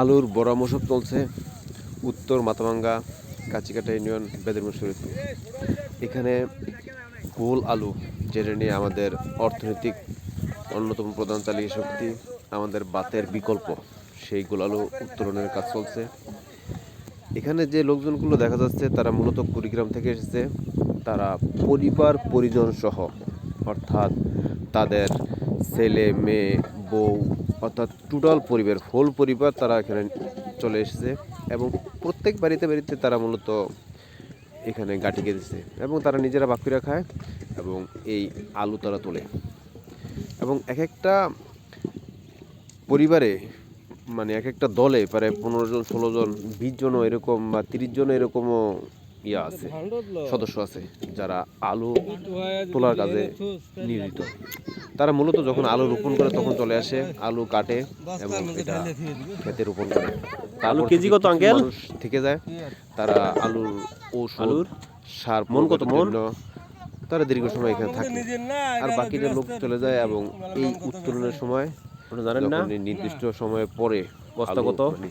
আলুর বড় মশক চলছে। উত্তর মাতামাঙ্গা কাচিকাটা ইউনিয়ন বেদরমুর শরীফপুর এখানে গোল আলু, যেটা নিয়ে আমাদের অর্থনৈতিক অন্যতম প্রধান চালিকা শক্তি, আমাদের বাতের বিকল্প। সেই গোল আলু উত্তোলনের কাজ চলছে। এখানে যে লোকজনগুলো দেখা যাচ্ছে, তারা মূলত কুড়িগ্রাম থেকে এসেছে। তারা পরিবার পরিজন সহ অর্থাৎ তাদের ছেলে, মেয়ে, বউ অর্থাৎ টোটাল পরিবার হোল পরিবার তারা এখানে চলে এসেছে এবং প্রত্যেক বাড়িতে বাড়িতে তারা মূলত এখানে গাঠি গেঁথেছে এবং তারা নিজেরা বাকুরা খায় এবং এই আলু তারা তোলে। এবং এক একটা পরিবারে মানে এক একটা দলে প্রায় পনেরো জন, ষোলো জন, বিশ জনও এরকম বা তিরিশ জন এরকমও ইয়া আছে, সদস্য আছে যারা আলু তোলার কাজে নিয়োজিত। তারা মূলত যখন আলু রোপণ করে তখন চলে আসে আলু কাটে এবং এটা খেতে রোপণ করে। আলু কেজি কত, আঙ্কেল? থেকে যায়। তারা আলুর আলুর? সার মন কত মন? তারা দীর্ঘ সময় এখানে থাকে। আর বাকিটা লোক চলে যায় এবং এই উত্তোলনের সময় জানেন না? নির্দিষ্ট সময় পরে বস্তা কত? মানে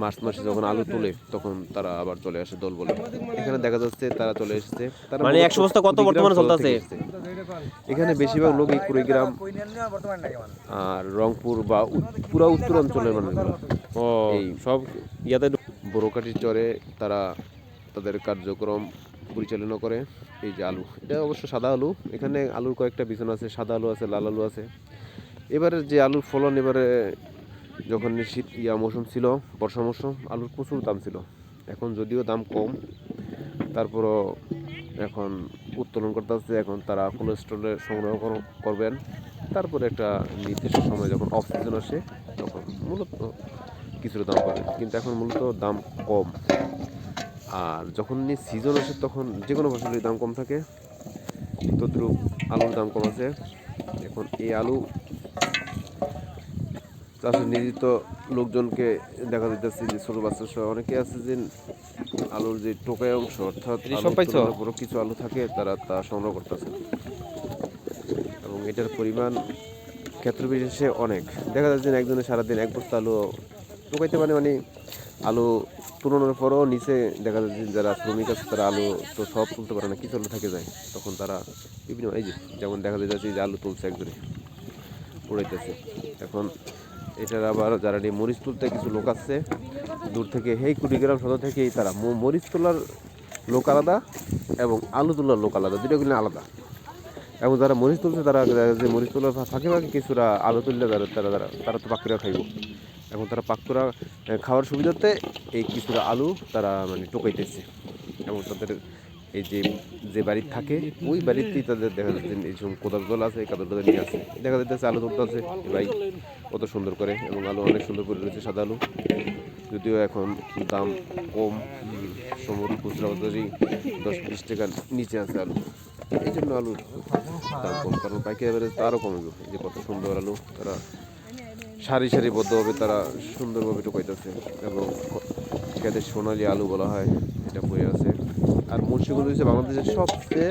মার্চ মাসে যখন আলু তোলে তখন তারা আবার চলে আসে দল বলে এখানে দেখা যাচ্ছে তারা চলে এসেছে। মানে একশো বস্তা কত বর্তমানে চলতেছে? এখানে বেশিরভাগ লোক এই কুড়িগ্রাম আর রংপুর বা পুরা উত্তর অঞ্চলের মানুষগুলো ও এই সব ইয়াতে বড়কাঠির চরে তারা তাদের কার্যক্রম পরিচালনা করে। এই যে আলু এটা অবশ্য সাদা আলু। এখানে আলুর কয়েকটা বিছন আছে সাদা আলু আছে লাল আলু আছে। এবারে যে আলুর ফলন এবারে যখন শীত ইয়া মৌসুম ছিল বর্ষা মৌসুম আলুর প্রচুর দাম ছিল। এখন যদিও দাম কম তারপরও এখন উত্তোলন করতে হচ্ছে এখন তারা কোলেস্ট্রলের সংগ্রহ করবেন। তারপরে একটা নির্দিষ্ট সময় যখন অফ সিজন আসে, তখন মূলত কিছুটা দাম পাবে কিন্তু এখন মূলত দাম কম। আর যখন সিজন আসে, তখন যে কোনো ফসলের দাম কম থাকে। তদ্রুপ আলুর দাম কম আছে। এখন এই আলু চাষে নিয়োজিত লোকজনকে দেখা যাইতেছে যে ছোট বাচ্চা সহ অনেকে আছে যে আলুর যে টোকাই অংশ অর্থাৎ? বড় কিছু আলু থাকে তারা তা সংগ্রহ করতেছে। এবং এটার পরিমাণ ক্ষেত্র বিশেষে অনেক। দেখা যাচ্ছে একজনে সারাদিন এক বস্তা আলু টোকাইতে পারে মানে আলু তুলনার পরও নিচে দেখা যাচ্ছে যারা শ্রমিক আছে তারা আলু তো সব তুলতে পারে না কিছু আলু থেকে যায়। তখন তারা বিভিন্ন এই যে যেমন দেখা যাচ্ছে যে আলু তুলছে একজনে উড়াইতেছে। এখন এটার আবার যারা নিয়ে মরিচ তুলতে কিছু লোক আছে দূর থেকে হেই কুড়িগ্রাম সদর থেকেই তারা মরিচ তোলার লোক আলাদা এবং আলু তোলার লোক আলাদা দুটোগুলো আলাদা। এবং যারা মরিচ তুলছে তারা যে মরিচ তোলার ফাঁকে ফাঁকে কিছুরা আলু তুললে তারা তারা তারা তারা তো পাকুরা খাইব। এবং তারা আহ, খাওয়ার সুবিধাতে এই কিছুটা আলু তারা মানে টোকাইতেছে। এবং তাদের এই যে যে বাড়ি থাকে, ওই বাড়িতেই তাদের দেখা যাচ্ছে এই সব কোদাল আছে কাদর টাদর নিয়ে আছে দেখা যাচ্ছে আলু তুলতে আছে ভাই কত সুন্দর করে, এবং আলু অনেক সুন্দর করে রয়েছে সাদা আলু। যদিও এখন দাম কম সমুদ্র খুচরা বাজারে দশ বিশ টাকার নিচে আছে আলু। এই জন্য আলুর দাম কম, কারণ পাইকারি বাজারে তো আরও কমে এই যে কত সুন্দর আলু, তারা সারি সারিবদ্ধভাবে তারা সুন্দরভাবে টোকাইতেছে, এবং খেতে সোনালি আলু বলা হয় এটা পড়ে আছে। আর মুন্সিগঞ্জ হচ্ছে বাংলাদেশের সবচেয়ে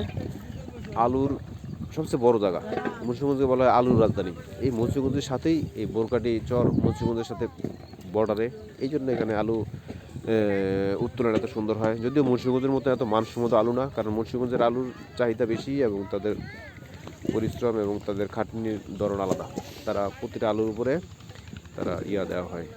আলুর সবচেয়ে বড় জায়গা। মুন্সিগঞ্জকে বলা হয় আলুর রাজধানী। এই মুন্সিগঞ্জের সাথেই এই বোরকাটি চর মুন্সিগঞ্জের সাথে বর্ডারে এই জন্য এখানে আলু উত্তোলন এত সুন্দর হয়। যদিও মুন্সিগঞ্জের মতো এত মানসম্মত আলু না, কারণ মুন্সিগঞ্জের আলুর চাহিদা বেশি এবং তাদের পরিশ্রম এবং তাদের খাটনির ধরন আলাদা। তারা প্রতিটা আলুর উপরে তারা ইয়া দেওয়া হয়।